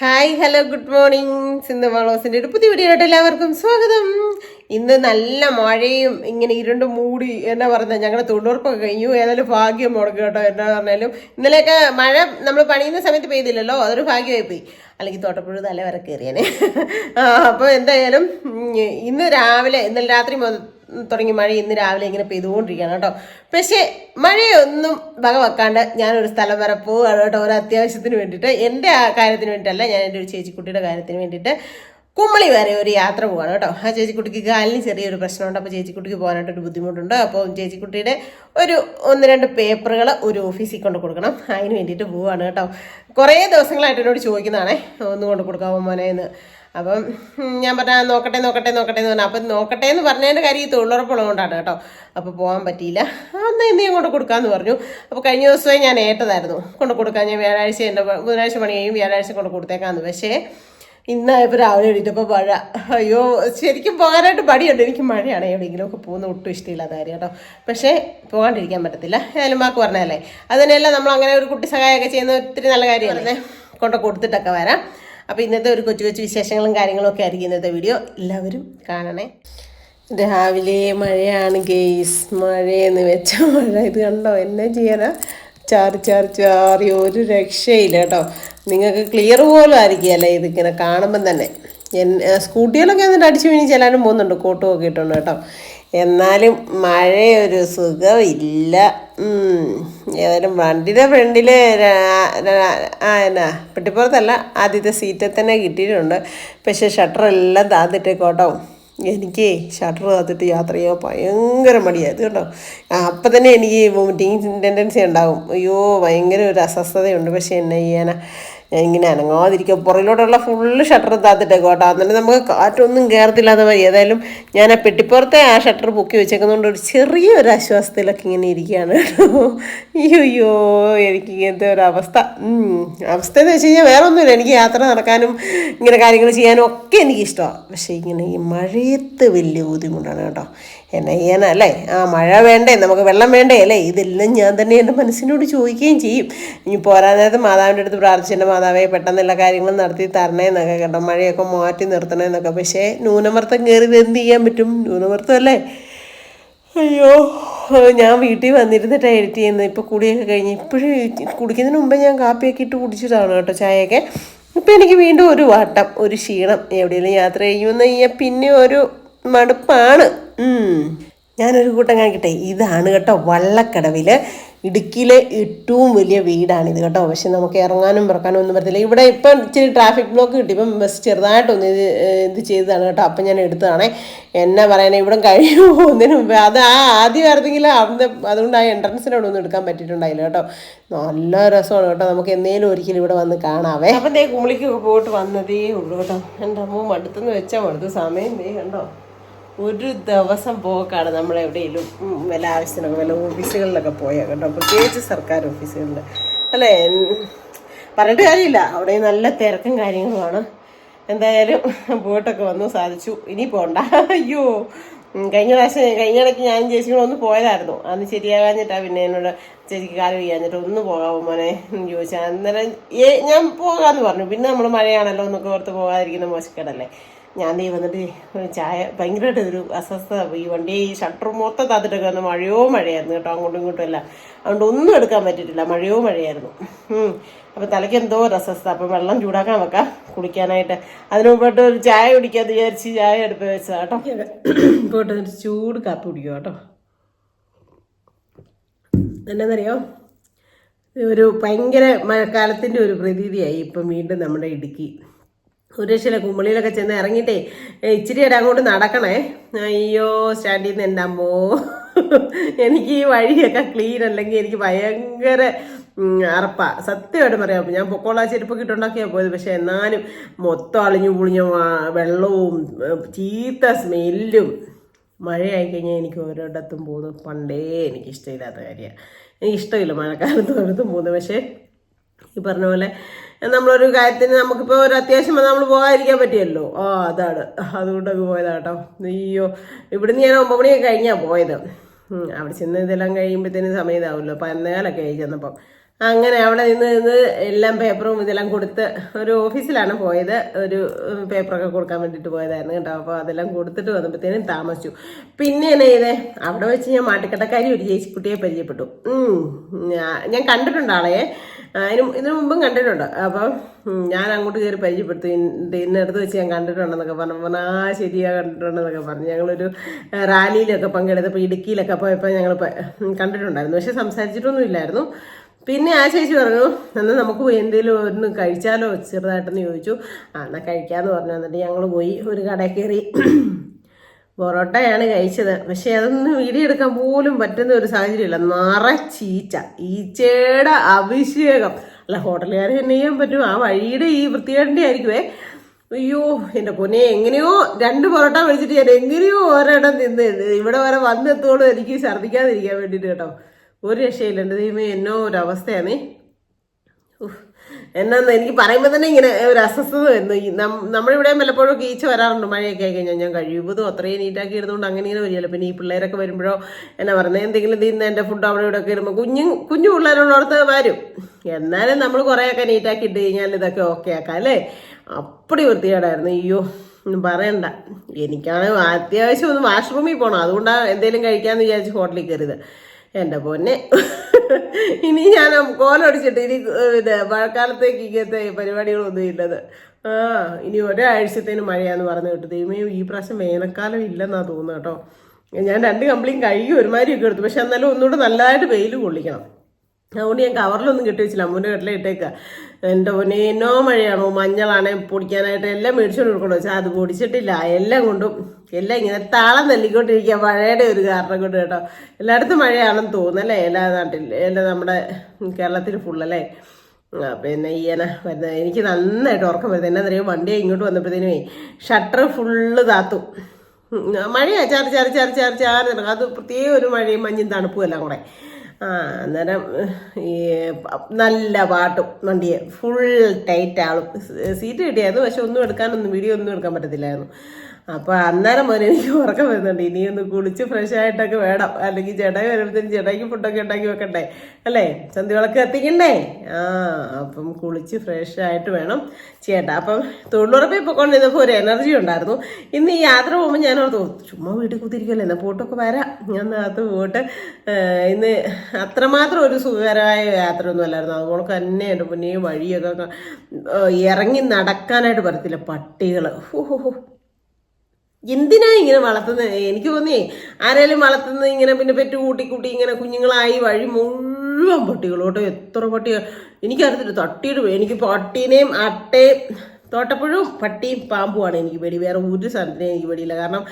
Hi hello good morning. Sindhu മാളോസിന്റെ ഒരു പുതിയ video ആയിട്ട് എല്ലാവർക്കും സ്വാഗതം. ഇന്ന് നല്ല മഴയും ഇങ്ങനെ ഇരുണ്ട് മൂടി എന്നാ പറയുന്നത് ഞങ്ങളുടെ തൊണ്ണൂറുപ്പൊക്കെ കഴിഞ്ഞു. ഏതായാലും ഭാഗ്യം മുടക്കും കേട്ടോ. എന്നാ പറഞ്ഞാലും ഇന്നലെയൊക്കെ മഴ നമ്മൾ പണിയുന്ന സമയത്ത് പെയ്തില്ലല്ലോ. അതൊരു ഭാഗ്യമായി പോയി. അല്ലെങ്കിൽ തോട്ടപ്പുഴ തല വരെ കയറിയാനെ. അപ്പോൾ എന്തായാലും ഇന്ന് രാവിലെ ഇന്നലെ രാത്രി തുടങ്ങി മഴ ഇന്ന് രാവിലെ ഇങ്ങനെ പെയ്തുകൊണ്ടിരിക്കുകയാണ് കേട്ടോ. പക്ഷേ മഴയൊന്നും വക വെക്കാണ്ട് ഞാനൊരു സ്ഥലം വരെ പോവുകയാണ് കേട്ടോ. ഒരു അത്യാവശ്യത്തിന് വേണ്ടിയിട്ട്. എന്റെ ആ കാര്യത്തിന് വേണ്ടിയിട്ടല്ല ഞാൻ എന്റെ ഒരു ചേച്ചിക്കുട്ടിയുടെ കാര്യത്തിന് വേണ്ടിയിട്ട് കുമ്മളി വരെ ഒരു യാത്ര പോവാണ് കേട്ടോ. ആ ചേച്ചിക്കുട്ടിക്ക് കാലിന് ചെറിയൊരു പ്രശ്നമുണ്ട് അപ്പോൾ ചേച്ചിക്കുട്ടിക്ക് പോകാനായിട്ട് ഒരു ബുദ്ധിമുട്ടുണ്ട്. അപ്പോൾ ചേച്ചിക്കുട്ടിയുടെ ഒരു ഒന്ന് രണ്ട് പേപ്പറുകൾ ഒരു ഓഫീസിൽ കൊണ്ട് കൊടുക്കണം. അതിന് വേണ്ടിയിട്ട് പോവാണ് കേട്ടോ. കുറേ ദിവസങ്ങളായിട്ട് എന്നോട് ചോദിക്കുന്നതാണേ ഒന്ന് കൊണ്ട് കൊടുക്കാമോ മോനെ എന്ന്. അപ്പം ഞാൻ പറഞ്ഞാൽ നോക്കട്ടെ നോക്കട്ടെ നോക്കട്ടെ എന്ന് പറഞ്ഞു. അപ്പം നോക്കട്ടെ എന്ന് പറഞ്ഞതിന്റെ കാര്യം ഈ തൊഴിലുറപ്പുള്ളത് കൊണ്ടാണ് കേട്ടോ. അപ്പോൾ പോകാൻ പറ്റിയില്ല. അന്ന് ഇന്ന് ഞാൻ കൊണ്ട് കൊടുക്കാമെന്ന് പറഞ്ഞു. അപ്പോൾ കഴിഞ്ഞ ദിവസമേ ഞാൻ ഏറ്റതായിരുന്നു. കൊണ്ട് കൊടുക്കാൻ ഞാൻ വ്യാഴാഴ്ച എന്റെ ബുധനാഴ്ച പണി കഴിയും വ്യാഴാഴ്ച കൊണ്ട് കൊടുത്തേക്കാന്ന്. പക്ഷേ ഇന്നായപ്പോൾ രാവിലെ എഴുതിയിട്ടപ്പോൾ മഴ. അയ്യോ ശരിക്കും പോകാനായിട്ട് പടിയുണ്ട് എനിക്ക് മഴയാണ് എവിടെയെങ്കിലുമൊക്കെ പോകുന്ന ഒട്ടും ഇഷ്ടമില്ലാത്ത കാര്യം കേട്ടോ. പക്ഷേ പോകാണ്ടിരിക്കാൻ പറ്റത്തില്ല. ഏതായാലും പറഞ്ഞല്ലേ പറഞ്ഞതല്ലേ. അത് തന്നെയല്ല നമ്മൾ അങ്ങനെ ഒരു കുട്ടി സഹായമൊക്കെ ചെയ്യുന്ന ഒത്തിരി നല്ല കാര്യമാണ് കൊണ്ട് കൊടുത്തിട്ടൊക്കെ വരാം. അപ്പോൾ ഇന്നത്തെ ഒരു കൊച്ചു കൊച്ചു വിശേഷങ്ങളും കാര്യങ്ങളും ഒക്കെ ആയിരിക്കും ഇന്നത്തെ വീഡിയോ എല്ലാവരും കാണണേ. രാവിലെ മഴയാണ് ഗെയ്സ് മഴയെന്ന് വെച്ച മഴ. ഇത് കണ്ടോ? എന്നെ ചെയ്യാനാ? ചാറി ചാറി ചാറി. ഒരു രക്ഷയില്ല കേട്ടോ. നിങ്ങൾക്ക് ക്ലിയർ പോലും ആയിരിക്കുകയല്ലേ ഇതിങ്ങനെ കാണുമ്പം തന്നെ. സ്കൂട്ടികളൊക്കെ എന്നിട്ട് അടിച്ചു വീണി ചെല്ലാനും പോകുന്നുണ്ട്. കോട്ടും ഒക്കെ ഇട്ടുണ്ട് കേട്ടോ. എന്നാലും മഴയൊരു സുഖമില്ല. ഏതായാലും വണ്ടിയുടെ ഫ്രണ്ടിൽ എന്നാ പെട്ടിപ്പുറത്തല്ല ആദ്യത്തെ സീറ്റിൽ തന്നെ കിട്ടിയിട്ടുണ്ട്. പക്ഷേ ഷട്ടറെല്ലാം താത്തിട്ടേക്കോട്ടോ. എനിക്ക് ഷട്ടർ കാത്തിട്ട് യാത്ര ചെയ്യാൻ ഭയങ്കര മടിയായത് കേട്ടോ അപ്പം തന്നെ എനിക്ക് വോമിറ്റിങ് ടെൻഡൻസി ഉണ്ടാകും. അയ്യോ ഭയങ്കര ഒരു അസ്വസ്ഥതയുണ്ട്. പക്ഷെ എന്നെ ചെയ്യാനാ? ഇങ്ങനെ അനങ്ങാതിരിക്കുക. പുറകിലോട്ടുള്ള ഫുള്ള് ഷട്ടർ താത്തിട്ടേക്കോ കേട്ടോ. അന്നേരം നമുക്ക് കാറ്റൊന്നും കയറത്തില്ലാതെ മതി ഏതായാലും ഞാൻ ആ പെട്ടിപ്പുറത്തെ ആ ഷട്ടർ പൊക്കി വെച്ചേക്കുന്നതുകൊണ്ട് ഒരു ചെറിയൊരു ആശ്വാസത്തിലൊക്കെ ഇങ്ങനെ ഇരിക്കുകയാണ് കേട്ടോ. അയ്യോ എനിക്ക് ഇങ്ങനത്തെ ഒരു അവസ്ഥ. അവസ്ഥ എന്ന് വെച്ച് കഴിഞ്ഞാൽ വേറെ ഒന്നുമില്ല എനിക്ക് യാത്ര നടക്കാനും ഇങ്ങനെ കാര്യങ്ങൾ ചെയ്യാനും ഒക്കെ എനിക്ക് ഇഷ്ടമാണ് പക്ഷേ ഇങ്ങനെ ഈ മഴയത്ത് വലിയ ബുദ്ധിമുട്ടാണ് കേട്ടോ. എന്നെ ചെയ്യാനല്ലേ ആ മഴ വേണ്ടേ നമുക്ക് വെള്ളം വേണ്ടേ അല്ലേ? ഇതെല്ലാം ഞാൻ തന്നെ എന്റെ മനസ്സിനോട് ചോദിക്കുകയും ചെയ്യും. ഇനി പോരാൻ നേരത്ത് മാതാവിന്റെ അടുത്ത് പ്രാർത്ഥിച്ചെന്റെ മാതാവേ പെട്ടെന്നുള്ള കാര്യങ്ങൾ നടത്തി തരണേ എന്നൊക്കെ കേട്ടോ. മഴയൊക്കെ മാറ്റി നിർത്തണേ എന്നൊക്കെ. പക്ഷേ ന്യൂനമർദ്ദം കയറിയത് എന്ത് ചെയ്യാൻ പറ്റും. ന്യൂനമർദ്ദം അല്ലേ? അയ്യോ ഞാൻ വീട്ടിൽ വന്നിരുന്നിട്ടാണ് എഡിറ്റ് ചെയ്യുന്നത്. ഇപ്പോൾ കുടിയൊക്കെ കഴിഞ്ഞ് ഇപ്പോഴും കുടിക്കുന്നതിന് മുമ്പേ ഞാൻ കാപ്പിയൊക്കെ ഇട്ട് കുടിച്ചതാണ് കേട്ടോ ചായയൊക്കെ. ഇപ്പം എനിക്ക് വീണ്ടും ഒരു വാട്ടം ഒരു ക്ഷീണം എവിടെയെങ്കിലും യാത്ര ചെയ്യുമെന്ന് കഴിഞ്ഞാൽ പിന്നെ ഒരു മടുപ്പാണ്. ഞാനൊരു കൂട്ടം കാണിക്കട്ടെ. ഇതാണ് കേട്ടോ വള്ളക്കടവിൽ ഇടുക്കിയിലെ ഏറ്റവും വലിയ വീടാണിത് കേട്ടോ. പക്ഷെ നമുക്ക് ഇറങ്ങാനും പിറക്കാനും ഒന്നും പറ്റത്തില്ല. ഇവിടെ ഇപ്പം ഇച്ചിരി ട്രാഫിക് ബ്ലോക്ക് കിട്ടി. ഇപ്പം ബസ് ചെറുതായിട്ടൊന്ന് ഇത് ഇത് ചെയ്തതാണ് കേട്ടോ. അപ്പം ഞാൻ എടുത്തതാണേ. എന്നാ പറയണേ ഇവിടെ കഴിയുമോ ഒന്നിനു മുമ്പ് അത് ആ ആദ്യം ആയിരുന്നെങ്കിലും അവിടെ അതുകൊണ്ട് ആ എൻട്രൻസിനോട് ഒന്നും എടുക്കാൻ പറ്റിയിട്ടുണ്ടായില്ല കേട്ടോ. നല്ല രസമാണ് കേട്ടോ. നമുക്ക് എന്നേലും ഒരിക്കലും ഇവിടെ വന്ന് കാണാവേ. അപ്പം ദേ കുമളിക്ക് പോയിട്ട് വന്നതേ ഉള്ളൂ കേട്ടോ. എന്റെ അമ്മ മടുത്തെന്ന് വെച്ചാൽ മടുത്ത്. സമയം ദേ കണ്ടോ. ഒരു ദിവസം പോക്കാണ് ഉം, വല്ല ആവശ്യത്തിനൊക്കെ വല്ല ഓഫീസുകളിലൊക്കെ പോയാൽ കേട്ടോ. പ്രത്യേകിച്ച് സർക്കാർ ഓഫീസുകളിൽ അല്ലേ? പറഞ്ഞിട്ട് കാര്യമില്ല. അവിടെ നല്ല തിരക്കും കാര്യങ്ങളുമാണ്. എന്തായാലും പോയിട്ടൊക്കെ വന്നു സാധിച്ചു. ഇനി പോണ്ട. അയ്യോ. കഴിഞ്ഞ പ്രാവശ്യം കഴിഞ്ഞ ഇടയ്ക്ക് ഞാൻ ചേച്ചിയോട് ഒന്ന് പോയതായിരുന്നു. അന്ന് ശരിയാകാഞ്ഞിട്ടാ പിന്നെ എന്നോട് ചേച്ചിക്ക് കാൽ ചെയ്യാഞ്ഞിട്ട് ഒന്ന് പോകാമോ മോനെ ചോദിച്ചാൽ അന്നേരം ഞാൻ പോകാമെന്ന് പറഞ്ഞു. പിന്നെ നമ്മൾ മഴയാണല്ലോ എന്നൊക്കെ ഓർത്ത് പോകാതിരിക്കുന്ന മോശക്കേടല്ലേ? ഞാൻ നീ വന്നിട്ട് ചായ ഭയങ്കരമായിട്ട് ഒരു അസ്വസ്ഥത ഈ വണ്ടി ഈ ഷട്ടർ മൊത്തം താത്തിട്ടൊക്കെ മഴയോ മഴയായിരുന്നു കേട്ടോ. അങ്ങോട്ടും ഇങ്ങോട്ടും എല്ലാം. അതുകൊണ്ട് ഒന്നും എടുക്കാൻ പറ്റിയിട്ടില്ല. മഴയോ മഴയായിരുന്നു. അപ്പോൾ തലയ്ക്ക് എന്തോ ഒരു അസ്വസ്ഥത. അപ്പം വെള്ളം ചൂടാക്കാൻ വെക്കാം കുടിക്കാനായിട്ട് അതിന് മുമ്പായിട്ട് ഒരു ചായ കുടിക്കാന്ന് വിചാരിച്ച് ചായ എടുപ്പ് വെച്ചതാ കേട്ടോ. പോയിട്ട് ചൂട് കാപ്പി കുടിക്കുക കേട്ടോ. എന്നാന്നറിയോ? ഒരു ഭയങ്കര മഴക്കാലത്തിന്റെ ഒരു പ്രതീതിയായി ഇപ്പം വീണ്ടും നമ്മുടെ ഇടുക്കി. രക്ഷയില്ല. കുമ്പളിയിലൊക്കെ ചെന്ന് ഇറങ്ങിയിട്ടേ ഇട അങ്ങോട്ട് നടക്കണേ. അയ്യോ സ്റ്റാൻഡിൽ നിന്ന് എന്റെ എനിക്ക് ഈ വഴിയൊക്കെ ക്ലീൻ അല്ലെങ്കിൽ എനിക്ക് ഭയങ്കര അറപ്പാ. സത്യമായിട്ട് പറയാം. ഞാൻ പൊക്കോളാ ചെരുപ്പൊക്കെ ഇട്ടുണ്ടാക്കിയാൽ പോയത്. പക്ഷെ എന്നാലും മൊത്തം അളിഞ്ഞു പുളിഞ്ഞ വെള്ളവും ചീത്ത സ്മെല്ലും മഴയായി കഴിഞ്ഞാൽ എനിക്ക് ഓരോടത്തും പോകുന്നു പണ്ടേ എനിക്ക് ഇഷ്ടമില്ലാത്ത കാര്യമാണ് എനിക്ക് ഇഷ്ടമില്ല മഴക്കാലത്ത് ഓരോടത്തും പോകുന്നത്. പക്ഷേ ഈ പറഞ്ഞ പോലെ നമ്മളൊരു കാര്യത്തിന് നമുക്കിപ്പോൾ ഒരു അത്യാവശ്യം വന്നാൽ നമ്മൾ പോകാതിരിക്കാൻ പറ്റിയല്ലോ. ആ അതാണ്. അതുകൊണ്ടൊക്കെ പോയതാട്ടോ. അയ്യോ ഇവിടുന്ന് ഞാൻ ഒമ്പത് മണിയൊക്കെ കഴിഞ്ഞാണ് പോയത്. അവിടെ ചെന്ന് ഇതെല്ലാം കഴിയുമ്പോഴത്തേനും സമയം ഇതാവുമല്ലോ പതിനാലൊക്കെ ആയി ചെന്നപ്പം. അങ്ങനെ അവിടെ നിന്ന് നിന്ന് എല്ലാം പേപ്പറും ഇതെല്ലാം കൊടുത്ത് ഒരു ഓഫീസിലാണ് പോയത്. ഒരു പേപ്പറൊക്കെ കൊടുക്കാൻ വേണ്ടിയിട്ട് പോയതായിരുന്നു കേട്ടോ. അപ്പോൾ അതെല്ലാം കൊടുത്തിട്ട് വന്നപ്പോഴത്തേനും താമസിച്ചു. പിന്നെ എന്നെ ചെയ്തേ? അവിടെ വെച്ച് ഞാൻ മാട്ടിക്കട്ടക്കാരി ഒരു ചേച്ചിക്കുട്ടിയെ പരിചയപ്പെട്ടു. ഞാൻ കണ്ടിട്ടുണ്ട് ആളെ. ആ, ഇതിന് മുമ്പും കണ്ടിട്ടുണ്ട്. അപ്പം ഞാൻ അങ്ങോട്ട് കയറി പരിചയപ്പെടുത്തി. ഇന്ന- ഇന്നടുത്ത് വെച്ച് ഞാൻ കണ്ടിട്ടുണ്ടെന്നൊക്കെ പറഞ്ഞു. പറഞ്ഞു ആ ശരിയാ കണ്ടിട്ടുണ്ടെന്നൊക്കെ പറഞ്ഞു. ഞങ്ങളൊരു റാലിയിലൊക്കെ പങ്കെടുത്തപ്പോൾ ഇടുക്കിയിലൊക്കെ പോയപ്പോൾ ഞങ്ങൾ കണ്ടിട്ടുണ്ടായിരുന്നു. പക്ഷെ സംസാരിച്ചിട്ടൊന്നും ഇല്ലായിരുന്നു. പിന്നെ ആ ചേച്ചി പറഞ്ഞു എന്നാൽ നമുക്ക് പോയി എന്തെങ്കിലും ഒന്ന് കഴിച്ചാലോ? ചെറുതായിട്ടെന്ന് ചോദിച്ചു. ആ എന്നാൽ കഴിക്കാമെന്ന് പറഞ്ഞു. എന്നിട്ട് ഞങ്ങൾ പോയി ഒരു കടയിൽ കയറി പൊറോട്ടയാണ് കഴിച്ചത്. പക്ഷെ അതൊന്നും വീഡിയോ എടുക്കാൻ പോലും പറ്റുന്ന ഒരു സാഹചര്യമില്ല. നിറച്ചീച്ച ഈച്ചയുടെ അഭിഷേകം. അല്ല ഹോട്ടലുകാരെ തന്നെ ചെയ്യാൻ പറ്റും. ആ വഴിയുടെ ഈ വൃത്തികേടിന്റെ ആയിരിക്കുമേ അയ്യോ എന്റെ പൊന്നെ എങ്ങനെയോ രണ്ട് പൊറോട്ട മേടിച്ചിട്ട് ഞാൻ എങ്ങനെയോ ഒരിടം നിന്ന് ഇവിടെ വരെ വന്നെത്തോളും എനിക്ക് ഛർദ്ദിക്കാതിരിക്കാൻ വേണ്ടിയിട്ട് കേട്ടോ. ഒരു രക്ഷയില്ല എന്റെ ദൈവമേ. എന്നോ ഒരവസ്ഥയാണേ ഓഹ്. എന്നാന്ന് എനിക്ക് പറയുമ്പോൾ തന്നെ ഇങ്ങനെ ഒരു അസ്വസ്ഥത വരുന്നു. നമ്മളിവിടെ വല്ലപ്പോഴും ഈച്ച വരാറുണ്ട്? മഴയൊക്കെ ആയി കഴിഞ്ഞാൽ ഞാൻ കഴിയുമ്പോൾ അത്രയും നീറ്റാക്കി ഇടുന്നതുകൊണ്ട് അങ്ങനെ ഇങ്ങനെ വരികയല്ലോ. പിന്നെ ഈ പിള്ളേരൊക്കെ വരുമ്പോഴോ എന്നാ പറഞ്ഞത് എന്തെങ്കിലും തിന്ന് എന്റെ ഫുഡ് അവിടെ ഇവിടെ ഒക്കെ ഇടുമ്പോൾ കുഞ്ഞു കുഞ്ഞു പിള്ളേരുള്ളടത്ത് വരും. എന്നാലും നമ്മൾ കുറേയൊക്കെ നീറ്റാക്കി ഇട്ട് കഴിഞ്ഞാൽ ഇതൊക്കെ ഓക്കെ ആക്കാം അല്ലേ? അപ്പടി വൃത്തികേടായിരുന്നു. അയ്യോ പറയണ്ട. എനിക്കാണ് അത്യാവശ്യം ഒന്ന് വാഷ്റൂമിൽ പോകണം അതുകൊണ്ടാണ് എന്തെങ്കിലും കഴിക്കാമെന്ന് വിചാരിച്ച് ഹോട്ടലിൽ കയറിയത്. എന്റെ പൊന്നെ. ഇനി ഞാൻ കോലടിച്ചിട്ട് ഇനി ഇത് മഴക്കാലത്തേക്ക് ഇങ്ങനത്തെ പരിപാടികളൊന്നും ഇല്ലത്. ആ ഇനി ഒരാഴ്ചത്തേന് മഴയാന്ന് പറഞ്ഞു കേട്ടു. ദൈവമേ ഈ പ്രാവശ്യം വേനൽക്കാലം ഇല്ലെന്നാ തോന്നുന്നു കേട്ടോ. ഞാൻ രണ്ട് കമ്പിളിയും കഴുകി ഒരുമാതിരിയൊക്കെ എടുത്തു. പക്ഷെ എന്നാലും ഒന്നുകൂടെ നല്ലതായിട്ട് വെയിൽ കൊള്ളിക്കണം. അതുകൊണ്ട് ഞാൻ കവറിലൊന്നും കെട്ടി വെച്ചില്ല. അമ്മൂന്റെ കട്ടിലെ ഇട്ടേക്കുക എന്റെ പൊന്നെ എന്നോ മഴയാണോ? മഞ്ഞളാണെ പൊടിക്കാനായിട്ട് എല്ലാം മേടിച്ചുകൊണ്ട് കൊടുക്കണം? വെച്ചാൽ അത് പൊടിച്ചിട്ടില്ല. എല്ലാം കൊണ്ടും എല്ലാം ഇങ്ങനെ താളം തല്ലിക്കൊണ്ടിരിക്കുക മഴയുടെ ഒരു കാരണം കൊണ്ട് കേട്ടോ. എല്ലായിടത്തും മഴയാണെന്ന് തോന്നുന്നല്ലേ എല്ലാ നാട്ടിൽ എല്ലാ നമ്മുടെ കേരളത്തിൽ ഫുള്ളല്ലേ പിന്നെ ഈയന വരുന്നത്. എനിക്ക് നന്നായിട്ട് ഉറക്കം വരുന്നത്. എന്നാ അറിയാം? വണ്ടി ഇങ്ങോട്ട് വന്നപ്പോഴത്തേനുമേ ഷട്ടർ ഫുള്ള് താത്തു. മഴയാ. ചാറി ചാറി ചാറി ചാറി ചാറി അത് പ്രത്യേക ഒരു മഴയും മഞ്ഞും തണുപ്പും എല്ലാം കൂടെ. ആ അന്നേരം ഈ നല്ല പാട്ടും വണ്ടിയെ. ഫുൾ ടൈറ്റ് ആളും. സീറ്റ് കിട്ടിയായിരുന്നു. പക്ഷെ ഒന്നും എടുക്കാനൊന്നും വീഡിയോ ഒന്നും എടുക്കാൻ പറ്റത്തില്ലായിരുന്നു. അപ്പോൾ അന്നേരം മുതൽ എനിക്ക് ഉറക്കം വരുന്നുണ്ട്. ഇനിയൊന്ന് കുളിച്ച് ഫ്രഷ് ആയിട്ടൊക്കെ വേണം. അല്ലെങ്കിൽ ചേട്ടായി വരുമ്പോഴത്തേനും ചേട്ടായിക്ക് ഫുഡൊക്കെ ഉണ്ടാക്കി വെക്കണ്ടേ? അല്ലേ? സന്ധ്യവിളക്ക് എത്തിക്കണ്ടേ ആ അപ്പം കുളിച്ച് ഫ്രഷ് ആയിട്ട് വേണം. ചേട്ടാ അപ്പം തൊഴിലുറപ്പിൽ പോയിക്കൊണ്ടിരുന്നപ്പോൾ ഒരു എനർജി ഉണ്ടായിരുന്നു. ഇന്ന് ഈ യാത്ര പോകുമ്പോൾ ഞാൻ ഓർത്തു ചുമ്മാ വീട്ടിൽ കുത്തിരിക്കുമല്ലോ എന്നാൽ പോട്ടൊക്കെ വരാം. ഞാൻ അകത്ത് പോയിട്ട് ഇന്ന് അത്രമാത്രം ഒരു സുഖകരമായ യാത്ര ഒന്നും അല്ലായിരുന്നു. അതുപോലെ തന്നെ എന്റെ മുന്നേ വഴിയൊക്കെ ഇറങ്ങി നടക്കാനായിട്ട് പറ്റത്തില്ല. പട്ടികൾ ഹോ ഹോ എന്തിനാ ഇങ്ങനെ വളർത്തുന്നത് എനിക്ക് തോന്നിയേ ആരെങ്കിലും വളർത്തുന്നത് ഇങ്ങനെ പിന്നെ പെറ്റ് കൂട്ടി കൂട്ടി ഇങ്ങനെ കുഞ്ഞുങ്ങളായി വഴി മുഴുവൻ പട്ടികളോട്ടോ എത്ര പട്ടികൾ എനിക്കറിയത്തില്ല തട്ടിയിട്ട് എനിക്ക് പട്ടീനെയും അട്ടയും തോട്ടപ്പുഴും പട്ടിയും പാമ്പുമാണ് എനിക്ക് പേടി. വേറെ ഒരു സാധനത്തിനും എനിക്ക് പേടിയില്ല. കാരണം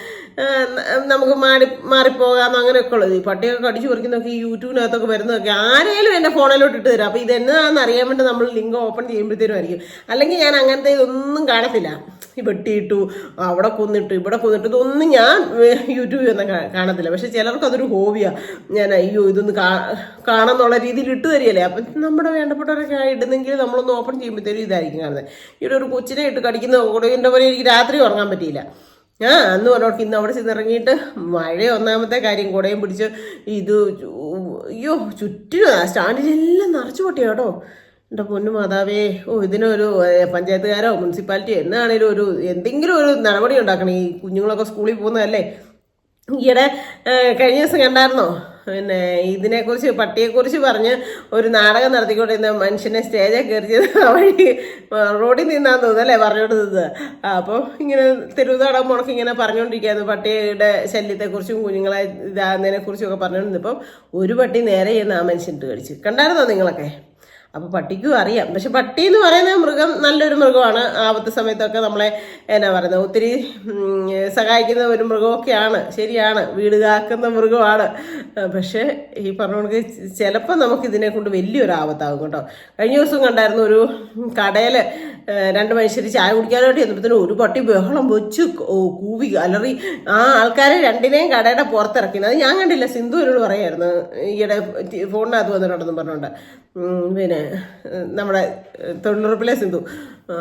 നമുക്ക് മാറി മാറിപ്പോകാമെന്ന് അങ്ങനെയൊക്കെ ഉള്ളത്. ഈ പട്ടിയൊക്കെ കടിച്ചു പറിക്കുന്നതൊക്കെ ഈ യൂട്യൂബിനകത്തൊക്കെ വരുന്നതൊക്കെ ആരെങ്കിലും എന്റെ ഫോണിലോട്ട് ഇട്ട് തരാം. അപ്പോൾ ഇത് അറിയാൻ വേണ്ടി നമ്മൾ ലിങ്ക് ഓപ്പൺ ചെയ്യുമ്പോഴത്തേനും ആയിരിക്കും. അല്ലെങ്കിൽ ഞാൻ അങ്ങനത്തെ ഇതൊന്നും കാണത്തില്ല. വെട്ടിയിട്ടു അവിടെ കൊന്നിട്ടു ഇവിടെ കൊന്നിട്ടു ഇതൊന്നും ഞാൻ യൂട്യൂബിൽ ഒന്നും കാണത്തില്ല. പക്ഷെ ചിലർക്ക് അതൊരു ഹോബിയാണ് ഞാൻ അയ്യോ ഇതൊന്ന് കാണാൻ കാണാന്നുള്ള രീതിയിൽ ഇട്ട് തരികയല്ലേ. അപ്പം നമ്മുടെ വേണ്ടപ്പെട്ടവരൊക്കെ ഇടുന്നെങ്കിൽ നമ്മളൊന്ന് ഓപ്പൺ ചെയ്യുമ്പോഴത്തേക്കും ഇതായിരിക്കും കാണുന്നത്. ഇവിടെ ഒരു കൊച്ചിനെ ഇട്ട് കടിക്കുന്ന കൊടുവിന്റെ പോലെ എനിക്ക് രാത്രി ഉറങ്ങാൻ പറ്റിയില്ല. ഞാൻ അന്ന് പറഞ്ഞോട്ട് ഇന്ന് അവിടെ ചെന്നിറങ്ങിയിട്ട് മഴ ഒന്നാമത്തെ കാര്യം കുടയും പിടിച്ച് ഇത് അയ്യോ ചുറ്റിനും സ്റ്റാൻഡിലെല്ലാം നിറച്ചു പൊട്ടിയാട്ടോ. എന്റെ പൊന്നു മാതാവേ ഓ ഇതിനൊരു പഞ്ചായത്തുകാരോ മുനിസിപ്പാലിറ്റിയോ എന്നാണേലും ഒരു എന്തെങ്കിലും ഒരു നടപടി ഉണ്ടാക്കണം. ഈ കുഞ്ഞുങ്ങളൊക്കെ സ്കൂളിൽ പോകുന്നതല്ലേ? ഈയിടെ കഴിഞ്ഞ ദിവസം കണ്ടായിരുന്നോ? പിന്നെ ഇതിനെക്കുറിച്ച് പട്ടിയെക്കുറിച്ച് പറഞ്ഞ് ഒരു നാടകം നടത്തിക്കൊണ്ടിരുന്ന മനുഷ്യനെ സ്റ്റേജിൽ കയറിച്ചത് വഴി റോഡിൽ നിന്നാന്ന് തോന്നുന്നു അല്ലേ പറഞ്ഞോണ്ടിരുന്നത് അപ്പോൾ ഇങ്ങനെ തെരുവുതാടകം മുടക്കി ഇങ്ങനെ പറഞ്ഞുകൊണ്ടിരിക്കുകയായിരുന്നു. പട്ടിയുടെ ശല്യത്തെക്കുറിച്ചും കുഞ്ഞുങ്ങളെ ഇതാകുന്നതിനെക്കുറിച്ചും ഒക്കെ പറഞ്ഞുകൊണ്ടിരുന്നപ്പം ഒരു പട്ടി നേരെ ചെയ്യുന്ന ആ മനുഷ്യന്റെ കടിച്ചു. കണ്ടായിരുന്നോ നിങ്ങളൊക്കെ? അപ്പോൾ പട്ടിക്കും അറിയാം. പക്ഷെ പട്ടി എന്ന് പറയുന്ന മൃഗം നല്ലൊരു മൃഗമാണ്. ആപത്ത് സമയത്തൊക്കെ നമ്മളെ എന്നാ പറയുന്നത് ഒത്തിരി സഹായിക്കുന്ന ഒരു മൃഗമൊക്കെയാണ്. ശരിയാണ്. വീട് കാക്കുന്ന മൃഗമാണ്. പക്ഷെ ഈ പറഞ്ഞ കണക്ക് ചിലപ്പോൾ നമുക്ക് ഇതിനെ കൊണ്ട് വലിയൊരു ആപത്താകും കേട്ടോ. കഴിഞ്ഞ ദിവസം കണ്ടായിരുന്നു ഒരു കടയിൽ രണ്ട് മനുഷ്യർ ചായ കുടിക്കാനായിട്ട് ചെന്നപ്പോഴത്തേനും ഒരു പട്ടി ബഹളം വെച്ച് കൂവി അലറി. ആ ആൾക്കാരെ രണ്ടിനെയും കടയുടെ പുറത്തിറക്കി അത് ഞാൻ കണ്ടില്ല. സിന്ധു എന്നോട് പറയായിരുന്നു. ഈയിടെ ഫോണിനകത്ത് വന്നിട്ടുണ്ടെന്ന് പറഞ്ഞുകൊണ്ട് പിന്നെ നമ്മുടെ തൊഴിലുറപ്പിലെ സിന്ധു.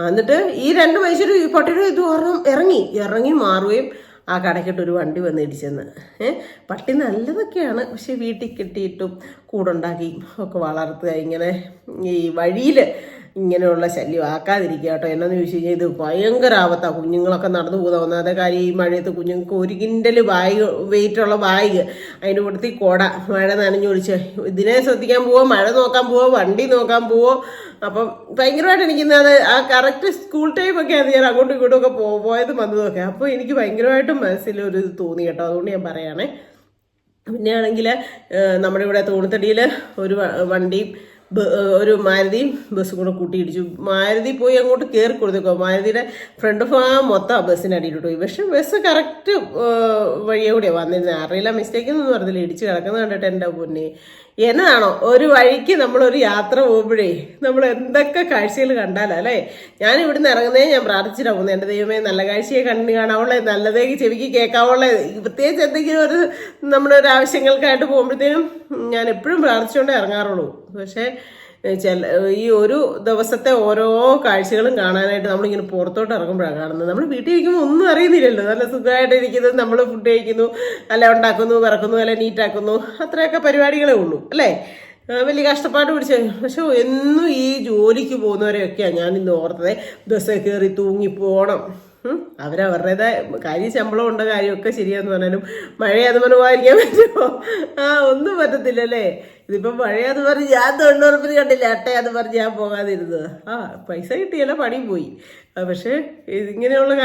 എന്നിട്ട് ഈ രണ്ട് മനുഷ്യർ ഈ പട്ടിയുടെ ഇത് ഇറങ്ങി. ഇറങ്ങി മാറുകയും ആ കടക്കിട്ടൊരു വണ്ടി വന്ന് ഇടിച്ചെന്ന്. ഏഹ് പട്ടി നല്ലതൊക്കെയാണ്. പക്ഷെ വീട്ടിൽ കിട്ടിയിട്ടും കൂടുണ്ടാക്കി ഒക്കെ വളർത്തുക. ഇങ്ങനെ ഈ വഴിയിൽ ഇങ്ങനെയുള്ള ശല്യം ആക്കാതിരിക്കുക കേട്ടോ. എന്നാന്ന് ചോദിച്ചു കഴിഞ്ഞാൽ ഇത് ഭയങ്കര ആപത്താണ് കുഞ്ഞുങ്ങളൊക്കെ നടന്നു പോകുന്ന ഒന്നാമത്തെ കാര്യം ഈ മഴയത്ത് കുഞ്ഞുങ്ങൾക്ക് ഒരു കിൻഡൽ ബാഗ് വെയിറ്റുള്ള ബാഗ് അതിന്റെ കൂട്ടത്തിൽ കൊട മഴ നനഞ്ഞു ഒഴിച്ച്. ഇതിനെ ശ്രദ്ധിക്കാൻ പോവോ? മഴ നോക്കാൻ പോവോ? വണ്ടി നോക്കാൻ പോവോ? അപ്പം ഭയങ്കരമായിട്ട് എനിക്കിന്നത് ആ കറക്റ്റ് സ്കൂൾ ടൈമൊക്കെ അത് ഞാൻ അങ്ങോട്ടും ഇങ്ങോട്ടും ഒക്കെ പോയതും വന്നതൊക്കെ അപ്പോൾ എനിക്ക് ഭയങ്കരമായിട്ടും മനസ്സിലൊരു ഇത് തോന്നി കേട്ടോ. അതുകൊണ്ട് ഞാൻ പറയാണേ പിന്നെ ആണെങ്കിൽ നമ്മുടെ ഇവിടെ തോണിത്തടിയിൽ ഒരു വണ്ടിയും ഒരു മാരുതിയും ബസ്സും കൂടെ കൂട്ടിയിടിച്ചു. മാരുതി പോയി അങ്ങോട്ട് കയറി കൊടുത്തേക്കോ മാരുതിയുടെ ഫ്രണ്ട് ഭാഗം മൊത്തം ആ ബസ്സിന് അടിയിലിട്ട് പോയി. പക്ഷെ ബസ് കറക്റ്റ് വഴിയെ കൂടിയാണ് വന്നിരുന്നത് അറിയില്ല മിസ്റ്റേക്ക് ഒന്നും പറഞ്ഞില്ല. ഇടിച്ച് കിടക്കുന്നത് കണ്ടിട്ട് എന്റെ പൊന്നെ. എന്നതാണോ? ഒരു വഴിക്ക് നമ്മളൊരു യാത്ര പോകുമ്പോഴേ നമ്മൾ എന്തൊക്കെ കാഴ്ചകൾ കണ്ടാലോ അല്ലേ? ഞാൻ ഇവിടുന്ന് ഇറങ്ങുന്നേ ഞാൻ പ്രാർത്ഥിച്ചിട്ടാ പോകുന്നത് എന്റെ ദൈവമേ നല്ല കാഴ്ചയെ കണ്ണു കാണാവുള്ളേ നല്ലതേ ചെവിക്ക് കേൾക്കാവുള്ളേ പ്രത്യേകിച്ച് എന്തെങ്കിലും ഒരു നമ്മുടെ ഒരു ആവശ്യങ്ങൾക്കായിട്ട് പോകുമ്പോഴത്തേനും ഞാൻ എപ്പോഴും പ്രാർത്ഥിച്ചുകൊണ്ടേ ഇറങ്ങാറുള്ളൂ. പക്ഷേ ചില ഈ ഒരു ദിവസത്തെ ഓരോ കാഴ്ചകളും കാണാനായിട്ട് നമ്മളിങ്ങനെ പുറത്തോട്ട് ഇറങ്ങുമ്പോഴാണ് കാണുന്നത്. നമ്മൾ വീട്ടിൽ ഇരിക്കുമ്പോൾ ഒന്നും അറിയുന്നില്ലല്ലോ. നല്ല സുഖമായിട്ട് ഇരിക്കുന്നത് നമ്മൾ ഫുഡ് കഴിക്കുന്നു നല്ല ഉണ്ടാക്കുന്നു വിറക്കുന്നു അല്ല നീറ്റാക്കുന്നു അത്രയൊക്കെ പരിപാടികളേ ഉള്ളൂ അല്ലേ? വലിയ കഷ്ടപ്പാട് പിടിച്ച പക്ഷെ എന്നും ഈ ജോലിക്ക് പോകുന്നവരെയൊക്കെയാണ് ഞാൻ ഇന്ന് ഓർത്തത്. ബസ്സൊക്കെ കയറി തൂങ്ങി പോകണം ഉം. അവരവരുടേതായ കാര്യം ശമ്പളം ഉണ്ട കാര്യമൊക്കെ ശരിയാന്ന് പറഞ്ഞാലും മഴ അത് പോകാതിരിക്കാൻ പറ്റുമോ? ആ ഒന്നും പറ്റത്തില്ലല്ലേ? ഇതിപ്പം അത് പറഞ്ഞ് ഞാൻ തൊണ്ണൂറുപ്പിന് കണ്ടില്ല. അട്ടയാന്ന് പറഞ്ഞ് ഞാൻ പോകാതിരുന്നത്. ആ പൈസ കിട്ടിയല്ല പണി പോയി. പക്ഷേ ഇങ്ങനെയുള്ള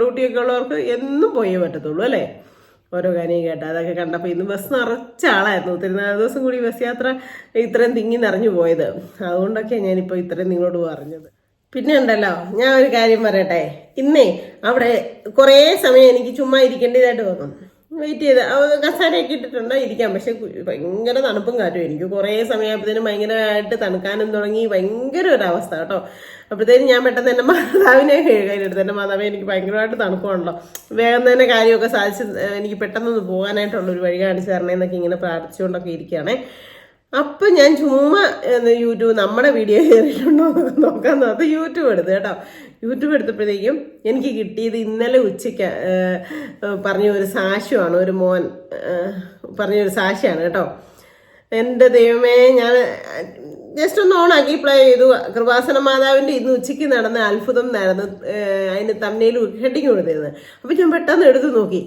ഡ്യൂട്ടിയൊക്കെ ഉള്ളവർക്ക് എന്നും പോയേ പറ്റത്തുള്ളൂ അല്ലേ? ഓരോ കാര്യം കേട്ടോ അതൊക്കെ കണ്ടപ്പോൾ ഇന്ന് ബസ് നിറച്ച ആളായിരുന്നു. തിരുനാൾ ദിവസം കൂടി ബസ് യാത്ര ഇത്രയും തിങ്ങി നിറഞ്ഞു പോയത്. അതുകൊണ്ടൊക്കെയാണ് ഞാനിപ്പോൾ ഇത്രയും നിങ്ങളോട് പറഞ്ഞത്. പിന്നെ ഉണ്ടല്ലോ ഞാൻ ഒരു കാര്യം പറയട്ടെ? ഇന്നേ അവിടെ കുറേ സമയം എനിക്ക് ചുമ്മാ ഇരിക്കേണ്ടതായിട്ട് വന്നു വെയിറ്റ് ചെയ്ത് കസാരയൊക്കെ ഇട്ടിട്ടുണ്ടോ? ഇരിക്കാം. പക്ഷെ ഭയങ്കര തണുപ്പും കാറ്റും എനിക്ക് കുറേ സമയമായപ്പോഴത്തേനും ഭയങ്കരമായിട്ട് തണുക്കാനും തുടങ്ങി. ഭയങ്കര ഒരു കേട്ടോ. അപ്പോഴത്തേനും ഞാൻ പെട്ടെന്ന് എന്റെ മാതാവിനെ കയ്യിലെടുത്ത് എന്റെ മാതാവെ എനിക്ക് ഭയങ്കരമായിട്ട് തണുപ്പാണല്ലോ. വേഗം തന്നെ കാര്യമൊക്കെ സാധിച്ച് എനിക്ക് പെട്ടെന്നൊന്ന് പോകാനായിട്ടുള്ള ഒരു വഴി കാണിച്ചു തരണേന്നൊക്കെ ഇങ്ങനെ പ്രാർത്ഥിച്ചുകൊണ്ടൊക്കെ ഇരിക്കുകയാണേ. അപ്പൊ ഞാൻ ചുമ്മാ യൂട്യൂബ് നമ്മുടെ വീഡിയോ കയറിയിട്ടുണ്ടോ നോക്കാൻ നോക്കി യൂട്യൂബ് എടുത്തു കേട്ടോ. യൂട്യൂബ് എടുത്തപ്പോഴത്തേക്കും എനിക്ക് കിട്ടിയത് ഇന്നലെ ഉച്ചയ്ക്ക് പറഞ്ഞ ഒരു സാക്ഷ്യമാണ് ഒരു മോൻ പറഞ്ഞ ഒരു സാക്ഷ്യമാണ് കേട്ടോ. എന്റെ ദൈവമേ ഞാൻ ജസ്റ്റ് ഒന്ന് ഓണാക്കി പ്ലേ ചെയ്തു. കൃപാസന മാതാവിന്റെ ഇന്ന് ഉച്ചയ്ക്ക് നടന്ന അത്ഭുതം നടന്ന് അതിന് തമ്മയിൽ ഹെഡിങ് കൊടുത്തിരുന്നത്. അപ്പം ഞാൻ പെട്ടെന്ന് എടുത്തു നോക്കി.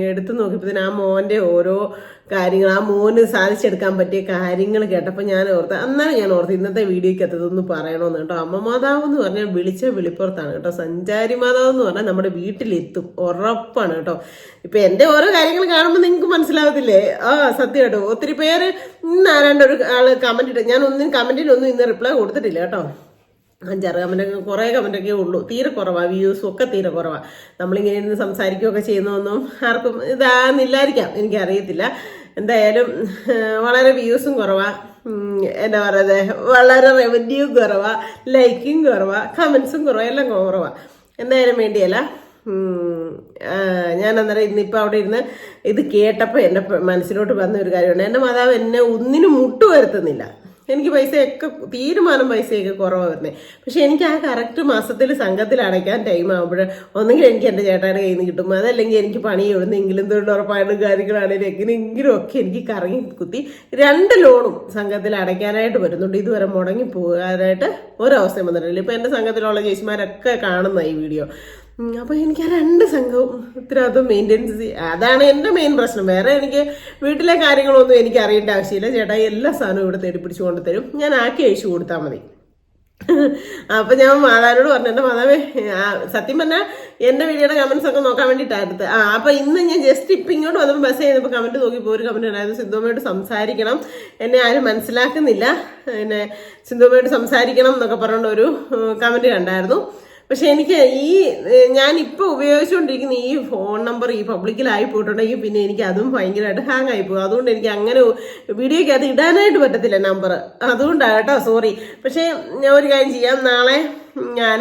എടുത്തു നോക്കിയപ്പോൾ ആ മോന്റെ ഓരോ കാര്യങ്ങൾ ആ മോന് സാധിച്ചെടുക്കാൻ പറ്റിയ കാര്യങ്ങൾ കേട്ടപ്പോൾ ഞാൻ ഓർത്ത് അന്നാണ് ഞാൻ ഓർത്ത് ഇന്നത്തെ വീഡിയോയ്ക്ക് അതൊന്ന് പറയണമെന്ന് കേട്ടോ. അമ്മ മാതാവ് എന്ന് പറഞ്ഞാൽ വിളിച്ച വിളിപ്പുറത്താണ് കേട്ടോ. സഞ്ചാരി മാതാവ് എന്ന് പറഞ്ഞാൽ നമ്മുടെ വീട്ടിലെത്തും ഉറപ്പാണ് കേട്ടോ. ഇപ്പൊ എന്റെ ഓരോ കാര്യങ്ങൾ കാണുമ്പോൾ നിങ്ങൾക്ക് മനസ്സിലാവത്തില്ലേ? ആ സത്യം കേട്ടോ. ഒത്തിരി പേര് ഇന്ന് ആരാണ്ട് ഒരു ആൾ കമന്റ് ഇട്ട് ഞാൻ ഒന്നും കമന്റിനൊന്നും ഇന്ന് റിപ്ലൈ കൊടുത്തിട്ടില്ല കേട്ടോ. അഞ്ചാറ് കമന്റൊക്കെ കുറേ കമന്റൊക്കെ ഉള്ളൂ. തീരെ കുറവാണ് വ്യൂസും ഒക്കെ തീരെ കുറവാണ് നമ്മളിങ്ങനെ ഇരുന്ന് സംസാരിക്കുകയൊക്കെ ചെയ്യുന്നതൊന്നും ആർക്കും ഇതാന്നില്ലായിരിക്കാം എനിക്കറിയത്തില്ല. എന്തായാലും വളരെ വ്യൂസും കുറവാണ് എന്താ പറയുന്നത് വളരെ റവന്യൂ കുറവാണ് ലൈക്കും കുറവാണ് കമൻസും കുറവാണ് എല്ലാം കുറവാണ് എന്തായാലും വേണ്ടിയല്ല. ഞാൻ അന്നേരം ഇന്നിപ്പോൾ അവിടെ ഇരുന്ന് ഇത് കേട്ടപ്പോൾ എന്റെ മനസ്സിലോട്ട് വന്ന ഒരു കാര്യമുണ്ട്. എന്റെ മാതാവ് എന്നെ ഒന്നിനും മുട്ടു വരുത്തുന്നില്ല എനിക്ക് പൈസയൊക്കെ തീരുമാനം പൈസയൊക്കെ കുറവാണ് വരുന്നത് പക്ഷെ എനിക്ക് ആ കറക്റ്റ് മാസത്തിൽ സംഘത്തിൽ അടയ്ക്കാൻ ടൈം ആകുമ്പോൾ ഒന്നെങ്കിൽ എനിക്ക് എന്റെ ചേട്ടായുടെ കയ്യിൽ നിന്ന് കിട്ടും. അതല്ലെങ്കിൽ എനിക്ക് പണി എവിടുന്നെങ്കിലും തൊഴിലുറപ്പായിട്ടും കാര്യങ്ങളാണെങ്കിലും എങ്ങനെയെങ്കിലും ഒക്കെ എനിക്ക് കറങ്ങി കുത്തി രണ്ട് ലോണും സംഘത്തിൽ അടയ്ക്കാനായിട്ട് വരുന്നുണ്ട്. ഇതുവരെ മുടങ്ങി പോകാനായിട്ട് ഒരവസ്ഥയും വന്നിട്ടില്ല. ഇപ്പം എന്റെ സംഘത്തിലുള്ള ചേച്ചിമാരൊക്കെ കാണുന്ന ഈ വീഡിയോ. ഉം, അപ്പൊ എനിക്ക് ആ രണ്ട് സംഘവും ഉത്തരവാദിത്വം മെയിന്റെനൻസ് അതാണ് എന്റെ മെയിൻ പ്രശ്നം. വേറെ എനിക്ക് വീട്ടിലെ കാര്യങ്ങളൊന്നും എനിക്ക് അറിയേണ്ട ആവശ്യമില്ല. ചേട്ടാ എല്ലാ സാധനവും ഇവിടെ തേടി പിടിച്ചു കൊണ്ട് തരും. ഞാൻ ആക്കി അയച്ചു കൊടുത്താൽ മതി. അപ്പൊ ഞാൻ മാതാവിനോട് പറഞ്ഞു എന്റെ മാതാവേ സത്യം പറഞ്ഞാൽ എന്റെ വീഡിയോയുടെ കമന്റ്സ് ഒക്കെ നോക്കാൻ വേണ്ടിയിട്ടായിരുന്നു ആ അപ്പൊ ഇന്ന് ഞാൻ ജസ്റ്റ് ഇപ്പൊ ഇങ്ങോട്ട് വന്നപ്പോൾ ബസ് ചെയ്തപ്പോൾ കമന്റ് നോക്കിയപ്പോൾ ഒരു കമന്റ് ഉണ്ടായിരുന്നു സിന്ധുമ്മയോട് സംസാരിക്കണം. എന്നെ ആരും മനസ്സിലാക്കുന്നില്ല. എന്നെ സിന്ധുമ്മയോട് സംസാരിക്കണം എന്നൊക്കെ പറഞ്ഞുകൊണ്ട് ഒരു കമന്റ് കണ്ടായിരുന്നു. പക്ഷെ എനിക്ക് ഈ ഞാൻ ഇപ്പോൾ ഉപയോഗിച്ചുകൊണ്ടിരിക്കുന്ന ഈ ഫോൺ നമ്പർ ഈ പബ്ലിക്കിലായി പോയിട്ടുണ്ടെങ്കിൽ പിന്നെ എനിക്ക് അതും ഭയങ്കരമായിട്ട് ഹാങ് ആയി പോകും. അതുകൊണ്ട് എനിക്ക് അങ്ങനെ വീഡിയോയ്ക്ക് അത് ഇടാനായിട്ട് പറ്റത്തില്ല നമ്പർ അതുകൊണ്ടാണ് കേട്ടോ സോറി പക്ഷേ ഞാൻ ഒരു കാര്യം ചെയ്യാം. നാളെ ഞാൻ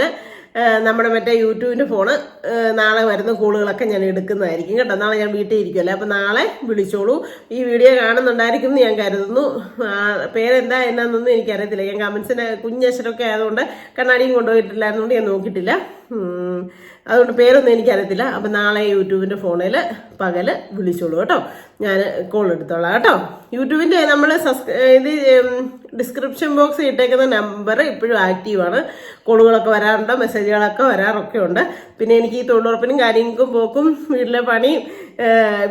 നമ്മുടെ മറ്റേ യൂട്യൂബിന്റെ ഫോണ് നാളെ വരുന്ന കോളുകളൊക്കെ ഞാൻ എടുക്കുന്നതായിരിക്കും കേട്ടോ. നാളെ ഞാൻ വീട്ടിൽ ഇരിക്കുമല്ലോ അപ്പം നാളെ വിളിച്ചോളൂ. ഈ വീഡിയോ കാണുന്നുണ്ടായിരിക്കും എന്ന് ഞാൻ കരുതുന്നു. പേരെന്താ എന്നാന്നൊന്നും എനിക്കറിയത്തില്ല. ഞാൻ കമൻസിന് കുഞ്ഞക്ഷരമൊക്കെ ആയതുകൊണ്ട് കണ്ണാടിയും കൊണ്ടുപോയിട്ടില്ലായിരുന്നുകൊണ്ട് ഞാൻ നോക്കിയിട്ടില്ല. അതുകൊണ്ട് പേരൊന്നും എനിക്കറിയത്തില്ല. അപ്പം നാളെ യൂട്യൂബിന്റെ ഫോണിൽ പകൽ വിളിച്ചോളൂ കേട്ടോ. ഞാൻ കോൾ എടുത്തോളാം കേട്ടോ. യൂട്യൂബിന്റെ നമ്മൾ ഇത് ഡിസ്ക്രിപ്ഷൻ ബോക്സ് ഇട്ടേക്കുന്ന നമ്പർ ഇപ്പോഴും ആക്റ്റീവാണ് കോളുകളൊക്കെ വരാറുണ്ട് മെസ്സേജുകളൊക്കെ വരാറൊക്കെ ഉണ്ട്. പിന്നെ എനിക്ക് ഈ തൊഴിലുറപ്പിനും കാര്യങ്ങൾക്കും പോക്കും വീട്ടിലെ പണിയും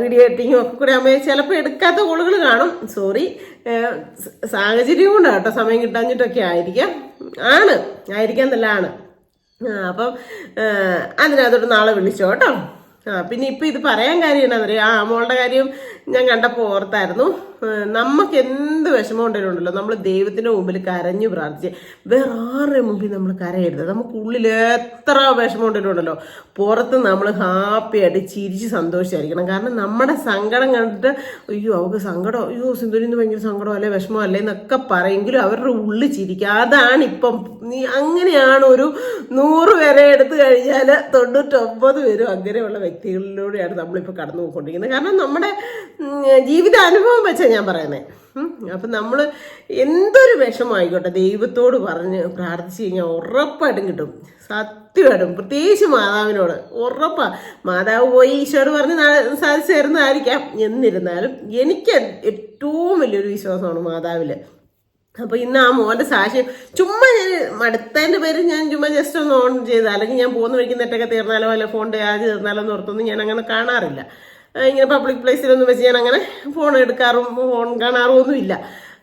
വീഡിയോ എഡിറ്റിങ്ങും ഒക്കെ കൂടെ ആകുമ്പോൾ ചിലപ്പോൾ എടുക്കാത്ത കോളുകൾ കാണും. സോറി സാഹചര്യം കൊണ്ടാണ് കേട്ടോ സമയം കിട്ടാഞ്ഞിട്ടൊക്കെ ആയിരിക്കാം. ആണ്. ആയിരിക്കാം എന്നല്ല ആണ്. അപ്പം അതിനകത്തോട്ട് നാളെ വിളിച്ചോ കേട്ടോ. ആ പിന്നെ ഇപ്പം ഇത് പറയാൻ കാര്യം എന്നാ പറയുക ആ മോളുടെ കാര്യം ഞാൻ കണ്ടപ്പോൾ ഓർത്തായിരുന്നു നമുക്ക് എന്ത് വിഷമം ഉണ്ടെങ്കിലുണ്ടല്ലോ നമ്മൾ ദൈവത്തിന്റെ മുമ്പിൽ കരഞ്ഞു പ്രാർത്ഥിച്ച്. വേറെ ആരുടെ മുമ്പിൽ നമ്മൾ കരയരുത്? നമുക്ക് ഉള്ളിൽ എത്ര വിഷമം ഉണ്ടെങ്കിലുണ്ടല്ലോ പുറത്ത് നമ്മൾ ഹാപ്പി ആയിട്ട് ചിരിച്ച് സന്തോഷിച്ചായിരിക്കണം കാരണം നമ്മുടെ സങ്കടം കണ്ടിട്ട് അയ്യോ അവൾക്ക് സങ്കടം അയ്യോ സിന്ധുവിന് ഭയങ്കര സങ്കടം അല്ലേ വിഷമം അല്ലേ എന്നൊക്കെ പറയെങ്കിലും അവരുടെ ഉള്ളിൽ ചിരിക്കുക അതാണ് ഇപ്പം നീ അങ്ങനെയാണ് ഒരു നൂറ് പേരെ എടുത്തു കഴിഞ്ഞാൽ തൊണ്ണൂറ്റൊമ്പത് പേരും അങ്ങനെയുള്ള വ്യക്തികളിലൂടെയാണ് നമ്മളിപ്പോൾ കടന്നു പോയിക്കൊണ്ടിരിക്കുന്നത് കാരണം നമ്മുടെ ജീവിതാനുഭവം വെച്ചാൽ ഞാൻ പറയുന്നത് അപ്പം നമ്മൾ എന്തൊരു വിഷമമായിക്കോട്ടെ ദൈവത്തോട് പറഞ്ഞ് പ്രാർത്ഥിച്ചു കഴിഞ്ഞാൽ ഉറപ്പായിട്ടും കിട്ടും. സത്യമായിട്ടും പ്രത്യേകിച്ച് മാതാവിനോട് ഉറപ്പാ. മാതാവ് പോയി ഈശോട് പറഞ്ഞ് സാധിച്ചു തരുന്നതായിരിക്കാം എന്നിരുന്നാലും എനിക്ക് ഏറ്റവും വലിയൊരു വിശ്വാസമാണ് മാതാവിൽ അപ്പൊ ഇന്ന് ആ മോന്റെ സാക്ഷ്യം ചുമ്മാ ഞാൻ മടുത്തതിന്റെ പേര് ഞാൻ ചുമ്മാ ജസ്റ്റ് ഒന്ന് ഓൺ ചെയ്ത അല്ലെങ്കിൽ ഞാൻ പോകുന്ന വഴിക്ക് നെറ്റൊക്കെ തീർന്നാലോ അല്ലെ ഫോൺ ചാർജ് തീർന്നാലോ എന്ന് ഓർത്തൊന്നും ഞാൻ അങ്ങനെ കാണാറില്ല. ഇങ്ങനെ പബ്ലിക് പ്ലേസിലൊന്നും വെച്ച് ഞാൻ അങ്ങനെ ഫോൺ എടുക്കാറും ഫോൺ കാണാറും ഒന്നുമില്ല.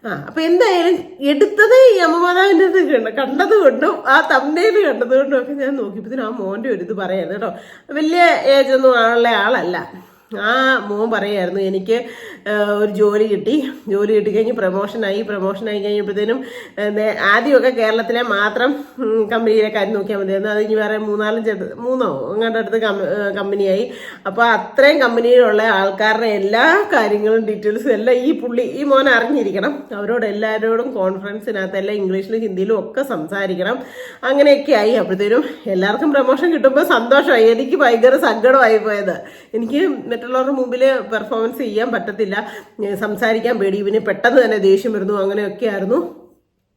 ആ അപ്പൊ എന്തായാലും എടുത്തത് ഈ അമ്മമാതാവിന്റെ ഇത് കണ്ട കണ്ടത് കൊണ്ടും ആ തമ്മേൽ കണ്ടത് കൊണ്ടും ഒക്കെ ഞാൻ നോക്കിയപ്പോഴത്തേനും ആ മോന്റെ ഒരു ഇത് പറയായിരുന്നു കേട്ടോ. വലിയ ഏജൊന്നും ഉള്ള ആളല്ല. ആ മോൻ പറയായിരുന്നു എനിക്ക് ഒരു ജോലി കിട്ടി. ജോലി കിട്ടി കഴിഞ്ഞ് പ്രൊമോഷനായി പ്രൊമോഷനായി കഴിഞ്ഞപ്പോഴത്തേനും ആദ്യമൊക്കെ കേരളത്തിലെ മാത്രം കമ്പനിയിലെ കാര്യം നോക്കിയാൽ മതിയായിരുന്നു അത് ഇനി വേറെ മൂന്നാലഞ്ച് മൂന്നോ അങ്ങോട്ട് അടുത്ത് കമ്പനിയായി അപ്പോൾ അത്രയും കമ്പനിയിലുള്ള ആൾക്കാരുടെ എല്ലാ കാര്യങ്ങളും ഡീറ്റെയിൽസും എല്ലാം ഈ പുള്ളി ഈ മോൻ അറിഞ്ഞിരിക്കണം. അവരോട് എല്ലാവരോടും കോൺഫറൻസിനകത്ത് എല്ലാം ഇംഗ്ലീഷിലും ഹിന്ദിയിലും ഒക്കെ സംസാരിക്കണം. അങ്ങനെയൊക്കെ ആയി. അപ്പോഴത്തേനും എല്ലാവർക്കും പ്രൊമോഷൻ കിട്ടുമ്പോൾ സന്തോഷമായി. എനിക്ക് ഭയങ്കര സങ്കടമായി പോയത്. എനിക്ക് മറ്റുള്ളവരുടെ മുമ്പിൽ പെർഫോമൻസ് ചെയ്യാൻ പറ്റത്തില്ല. സംസാരിക്കാൻ പേടി. ഇവന് പെട്ടെന്ന് തന്നെ ദേഷ്യം വരുന്നു. അങ്ങനെയൊക്കെ ആയിരുന്നു.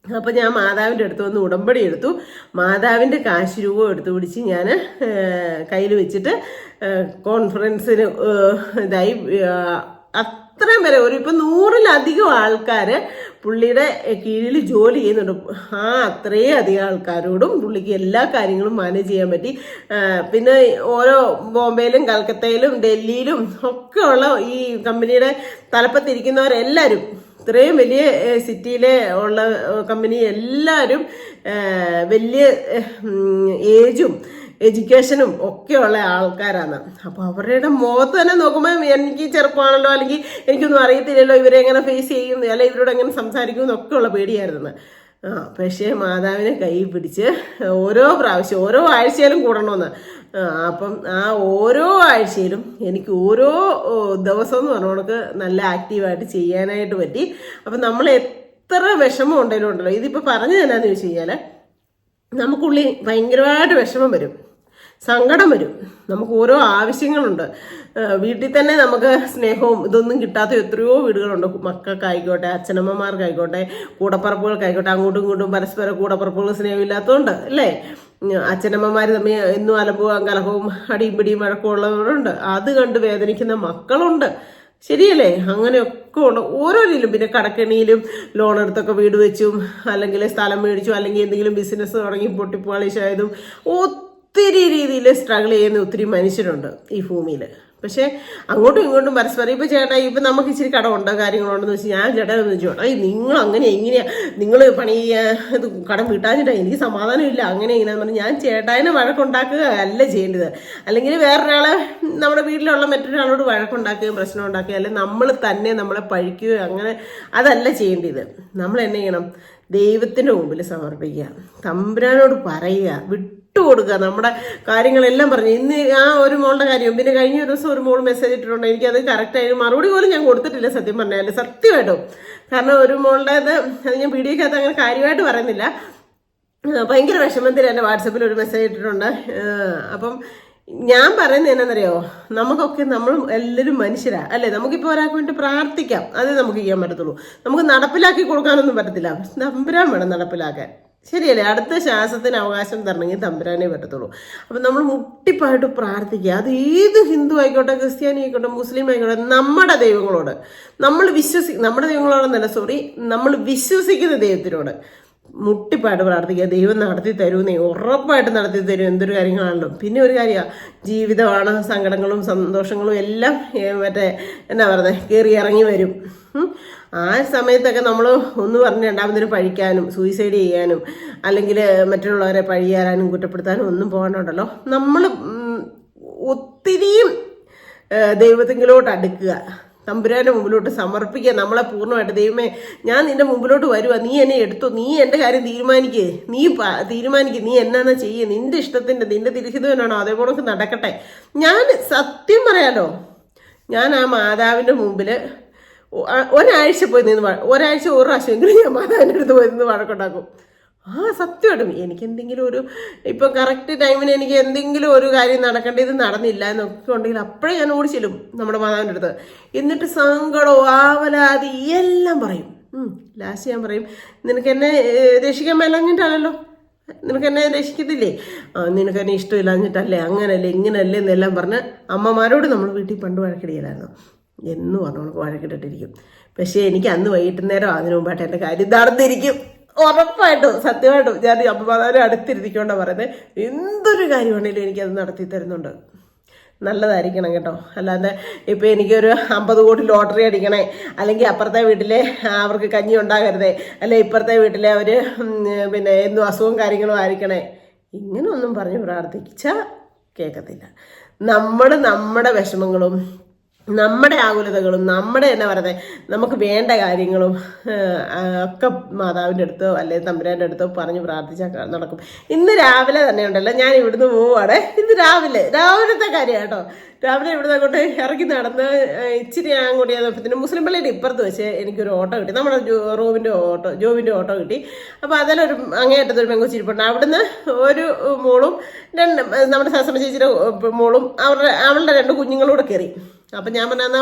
അപ്പൊ ഞാൻ മാതാവിന്റെ അടുത്ത് വന്ന് ഉടമ്പടി എടുത്തു. മാതാവിന്റെ കാശ് രൂപ എടുത്തു പിടിച്ച് ഞാൻ കയ്യിൽ വെച്ചിട്ട് കോൺഫറൻസിന് ഇതായി അത്രയും വരെ. ഒരു ഇപ്പം നൂറിലധികം ആൾക്കാർ പുള്ളിയുടെ കീഴിൽ ജോലി ചെയ്യുന്നുണ്ട്. ആ അത്രയും അധികം ആൾക്കാരോടും പുള്ളിക്ക് എല്ലാ കാര്യങ്ങളും മാനേജ് ചെയ്യാൻ പറ്റി. പിന്നെ ഓരോ ബോംബെയിലും കൽക്കത്തയിലും ഡൽഹിയിലും ഒക്കെ ഉള്ള ഈ കമ്പനിയുടെ തലപ്പത്തിരിക്കുന്നവരെല്ലാവരും ഇത്രയും വലിയ സിറ്റിയിലെ ഉള്ള കമ്പനി എല്ലാവരും വലിയ ഏജും എഡ്യൂക്കേഷനും ഒക്കെയുള്ള ആൾക്കാരാണ്. അപ്പോൾ അവരുടെ മുഖത്ത് തന്നെ നോക്കുമ്പോൾ എനിക്ക് ചെറുപ്പമാണല്ലോ അല്ലെങ്കിൽ എനിക്കൊന്നും അറിയത്തില്ലല്ലോ ഇവരെ എങ്ങനെ ഫേസ് ചെയ്യും അല്ലെ ഇവരോട് എങ്ങനെ സംസാരിക്കും എന്നൊക്കെയുള്ള പേടിയായിരുന്നു. ആ പക്ഷേ മാതാവിനെ കൈ പിടിച്ച് ഓരോ പ്രാവശ്യം ഓരോ ആഴ്ചയിലും കൂടണമെന്ന് അപ്പം ആ ഓരോ ആഴ്ചയിലും എനിക്ക് ഓരോ ദിവസം എന്ന് പറഞ്ഞ നല്ല ആക്റ്റീവായിട്ട് ചെയ്യാനായിട്ട് പറ്റി. അപ്പം നമ്മൾ എത്ര വിഷമം ഉണ്ടെങ്കിലും ഉണ്ടല്ലോ. ഇതിപ്പോൾ പറഞ്ഞു തന്നാന്ന് ചോദിച്ചു കഴിഞ്ഞാൽ നമുക്കുള്ളിൽ ഭയങ്കരമായിട്ട് വിഷമം വരും. സങ്കടം വരും. നമുക്ക് ഓരോ ആവശ്യങ്ങളുണ്ട്. വീട്ടിൽ തന്നെ നമുക്ക് സ്നേഹവും ഇതൊന്നും കിട്ടാത്ത എത്രയോ വീടുകളുണ്ട്. മക്കൾക്കായിക്കോട്ടെ അച്ഛനമ്മമാർക്കായിക്കോട്ടെ കൂടപ്പറപ്പുകൾക്കായിക്കോട്ടെ അങ്ങോട്ടും ഇങ്ങോട്ടും പരസ്പര കൂടപ്പറപ്പുകൾ സ്നേഹമില്ലാത്തതുകൊണ്ട് അല്ലേ? അച്ഛനമ്മമാർ തമ്മിൽ എന്നും അലമ്പും കലഹവും അടിയും പിടിയും വഴക്കമുള്ളവരുണ്ട് അത് കണ്ട് വേദനിക്കുന്ന മക്കളുണ്ട്. ശരിയല്ലേ? അങ്ങനെയൊക്കെ ഉണ്ട്. ഓരോരിലും പിന്നെ കടക്കെണിയിലും ലോൺ എടുത്തൊക്കെ വീട് വെച്ചും അല്ലെങ്കിൽ സ്ഥലം മേടിച്ചും അല്ലെങ്കിൽ എന്തെങ്കിലും ബിസിനസ് തുടങ്ങി പൊട്ടിപ്പാളിശായതും ഒത്തിരി രീതിയിൽ സ്ട്രഗിൾ ചെയ്യുന്ന ഒത്തിരി മനുഷ്യരുണ്ട് ഈ ഭൂമിയിൽ പക്ഷേ അങ്ങോട്ടും ഇങ്ങോട്ടും പരസ്പരം ഇപ്പം ചേട്ടാ ഇപ്പം നമുക്ക് ഇച്ചിരി കടമുണ്ട് കാര്യങ്ങളുണ്ടെന്ന് വെച്ചാൽ ഞാൻ ചേട്ടാ ചേട്ടാ നിങ്ങൾ അങ്ങനെ എങ്ങനെയാ നിങ്ങൾ പണി ഇത് കടം വീട്ടാഞ്ഞിട്ടാ എനിക്ക് സമാധാനമില്ല അങ്ങനെ ഇങ്ങനെ പറഞ്ഞു ഞാൻ ചേട്ടായിനെ വഴക്കുണ്ടാക്കുക അല്ല ചെയ്യേണ്ടത്. അല്ലെങ്കിൽ വേറൊരാളെ നമ്മുടെ വീട്ടിലുള്ള മറ്റൊരാളോട് വഴക്കുണ്ടാക്കുകയും പ്രശ്നം ഉണ്ടാക്കുകയും അല്ലെങ്കിൽ നമ്മൾ തന്നെ നമ്മളെ പഴിക്കുകയോ അങ്ങനെ അതല്ല ചെയ്യേണ്ടത്. നമ്മൾ എന്നെ ചെയ്യണം ദൈവത്തിന്റെ മുമ്പിൽ സമർപ്പിക്കുക. തമ്പുരാനോട് പറയുക വിട്ടുകൊടുക്കുക നമ്മുടെ കാര്യങ്ങളെല്ലാം പറഞ്ഞു. ഇന്ന് ആ ഒരു മോളുടെ കാര്യം പിന്നെ കഴിഞ്ഞ ഒരു ദിവസം ഒരു മോൾ മെസ്സേജ് ഇട്ടിട്ടുണ്ട്. എനിക്കത് കറക്റ്റായിട്ട് മറുപടി പോലും ഞാൻ കൊടുത്തിട്ടില്ല സത്യം പറഞ്ഞാൽ സത്യമായിട്ടും. കാരണം ഒരു മോളുടെ അത് ഞാൻ വീഡിയോക്കകത്ത് അങ്ങനെ കാര്യമായിട്ട് പറയുന്നില്ല. ഭയങ്കര വിഷമത്തിൽ എന്റെ വാട്സപ്പിൽ ഒരു മെസ്സേജ് ഇട്ടിട്ടുണ്ട്. അപ്പം ഞാൻ പറയുന്നത് എന്നാന്നറിയോ? നമുക്കൊക്കെ നമ്മൾ എല്ലാവരും മനുഷ്യരാ. അല്ലേ? നമുക്കിപ്പോൾ ഒരാൾക്ക് വേണ്ടി പ്രാർത്ഥിക്കാം. അതേ നമുക്ക് ചെയ്യാൻ പറ്റത്തുള്ളൂ. നമുക്ക് നടപ്പിലാക്കി കൊടുക്കാനൊന്നും പറ്റത്തില്ല. നമ്പരാൻ വേണം നടപ്പിലാക്കാൻ. ശരിയല്ലേ? അടുത്ത ശ്വാസത്തിന് അവകാശം തരണമെങ്കിൽ തമ്പുരാനേ പറ്റത്തുള്ളൂ. അപ്പം നമ്മൾ മുട്ടിപ്പായിട്ട് പ്രാർത്ഥിക്കുക. അത് ഏത് ഹിന്ദു ആയിക്കോട്ടെ ക്രിസ്ത്യാനി ആയിക്കോട്ടെ മുസ്ലിം ആയിക്കോട്ടെ നമ്മുടെ ദൈവങ്ങളോട്. നമ്മൾ വിശ്വസി നമ്മുടെ ദൈവങ്ങളോടൊന്നല്ല സോറി നമ്മൾ വിശ്വസിക്കുന്ന ദൈവത്തിനോട് മുട്ടിപ്പായിട്ട് പ്രാർത്ഥിക്കുക. ദൈവം നടത്തി തരുമെന്നേ ഉറപ്പായിട്ട് നടത്തി തരും എന്തൊരു കാര്യങ്ങളാണല്ലോ. പിന്നെ ഒരു കാര്യമാണ് ജീവിതമാണ് സങ്കടങ്ങളും സന്തോഷങ്ങളും എല്ലാം മറ്റേ എന്താ പറയുന്നത് കയറി ഇറങ്ങി വരും. ആ സമയത്തൊക്കെ നമ്മൾ ഒന്ന് പറഞ്ഞ് രണ്ടാമതൊരു പഴിക്കാനും സൂയിസൈഡ് ചെയ്യാനും അല്ലെങ്കിൽ മറ്റുള്ളവരെ പഴിയാനും കുറ്റപ്പെടുത്താനും ഒന്നും പോകണുണ്ടല്ലോ നമ്മൾ ഒത്തിരിയും ദൈവത്തിങ്കിലോട്ട് അടുക്കുക. തമ്പുരാന്റെ മുമ്പിലോട്ട് സമർപ്പിക്കുക. നമ്മളെ പൂർണമായിട്ട് ദൈവമേ ഞാൻ നിന്റെ മുമ്പിലോട്ട് വരുക നീ എന്നെ എടുത്തു. നീ എന്റെ കാര്യം തീരുമാനിക്കേ. നീ തീരുമാനിക്കേ. നീ എന്നാന്നാ ചെയ്യേ. നിന്റെ ഇഷ്ടത്തിന്റെ നിന്റെ തിരിഹിതവനാണോ? അതേപോലെ നടക്കട്ടെ. ഞാൻ സത്യം പറയാലോ ഞാൻ ആ മാതാവിന്റെ ആ- ഒരാഴ്ച പോയി നിന്ന് ഒരാഴ്ച ഒരു പ്രാവശ്യമെങ്കിലും ഞാൻ മാതാവിന്റെ അടുത്ത് പോയി നിന്ന് വഴക്കുണ്ടാക്കും. ആ സത്യമായിട്ടും എനിക്ക് എന്തെങ്കിലും ഒരു ഇപ്പം കറക്റ്റ് ടൈമിന് എനിക്ക് എന്തെങ്കിലും ഒരു കാര്യം നടക്കേണ്ടത് നടന്നില്ല എന്നൊക്കെ ഉണ്ടെങ്കിൽ അപ്പോഴേ ഞാൻ ഓടി ചെല്ലും നമ്മുടെ മാതാവിന്റെ അടുത്ത്. എന്നിട്ട് സങ്കടവും ആവലാതി എല്ലാം പറയും. ലാസ്റ്റ് ഞാൻ പറയും നിനക്ക് എന്നെ രക്ഷിക്കാൻ മേലഞ്ഞിട്ടാണല്ലോ നിനക്ക് എന്നെ രക്ഷിക്കത്തില്ലേ നിനക്ക് എന്നെ ഇഷ്ടമില്ലാഞ്ഞിട്ടല്ലേ? അങ്ങനല്ലേ ഇങ്ങനല്ലേ എന്നെല്ലാം പറഞ്ഞ് അമ്മമാരോട് നമ്മൾ വീട്ടിൽ പണ്ട് വഴക്കിടിയലായിരുന്നു എന്ന് നമുക്ക് വഴക്കിട്ടിട്ടിരിക്കും. പക്ഷേ എനിക്ക് അന്ന് വൈകുന്നേരം അതിനു മുമ്പായിട്ട് എന്റെ കാര്യം നടന്നിരിക്കും. ഉറപ്പായിട്ടും സത്യമായിട്ടും ഞാൻ ഈ അമ്മമാരെ അടുത്തിരുത്തിക്കൊണ്ടാണ് പറയുന്നത് എന്തൊരു കാര്യമാണെങ്കിലും എനിക്കത് നടത്തി തരുന്നുണ്ട്. നല്ലതായിരിക്കണം കേട്ടോ. അല്ലാതെ ഇപ്പം എനിക്കൊരു അമ്പത് കോടി ലോട്ടറി അടിക്കണേ. അല്ലെങ്കിൽ അപ്പുറത്തെ വീട്ടിലെ അവർക്ക് കഞ്ഞി ഉണ്ടാകരുതേ അല്ലെ ഇപ്പുറത്തെ വീട്ടിലെ അവർ പിന്നെ എന്തും അസുഖവും കാര്യങ്ങളും ആയിരിക്കണേ. ഇങ്ങനെയൊന്നും പറഞ്ഞ് പ്രാർത്ഥിച്ചാൽ കേൾക്കത്തില്ല നമ്മൾ നമ്മുടെ വിഷമങ്ങളും നമ്മുടെ ആകുലതകളും നമ്മുടെ എന്നാ പറയുന്നത് നമുക്ക് വേണ്ട കാര്യങ്ങളും ഒക്കെ മാതാവിന്റെ അടുത്തോ അല്ലെങ്കിൽ തമ്പുരാന്റെ അടുത്തോ പറഞ്ഞ് പ്രാർത്ഥിച്ചാൽ നടക്കും. ഇന്ന് രാവിലെ തന്നെ ഉണ്ടല്ലോ ഞാൻ ഇവിടുന്ന് പോവാണ് ഇന്ന് രാവിലെ രാവിലത്തെ കാര്യം കേട്ടോ. രാവിലെ ഇവിടുന്ന് അങ്ങോട്ട് ഇറങ്ങി നടന്ന് ഇച്ചിരി അങ്ങോട്ട് ചെയ്തപ്പോഴത്തേനും മുസ്ലിം പള്ളിയുടെ ഇപ്പുറത്ത് വെച്ച് എനിക്കൊരു ഓട്ടോ കിട്ടി. നമ്മുടെ റോബിന്റെ ഓട്ടോ ജോബിന്റെ ഓട്ടോ കിട്ടി. അപ്പോൾ അതിലൊരു അങ്ങേയറ്റത്തൊരു പെങ്കൊച്ചിരിപ്പുണ്ട് അവിടുന്ന് ഒരു മോളും രണ്ട് നമ്മുടെ സസമ ചേച്ചിയുടെ മോളും അവരുടെ അവളുടെ രണ്ട് കുഞ്ഞുങ്ങളൂടെ കയറി. അപ്പം ഞാൻ പറഞ്ഞാൽ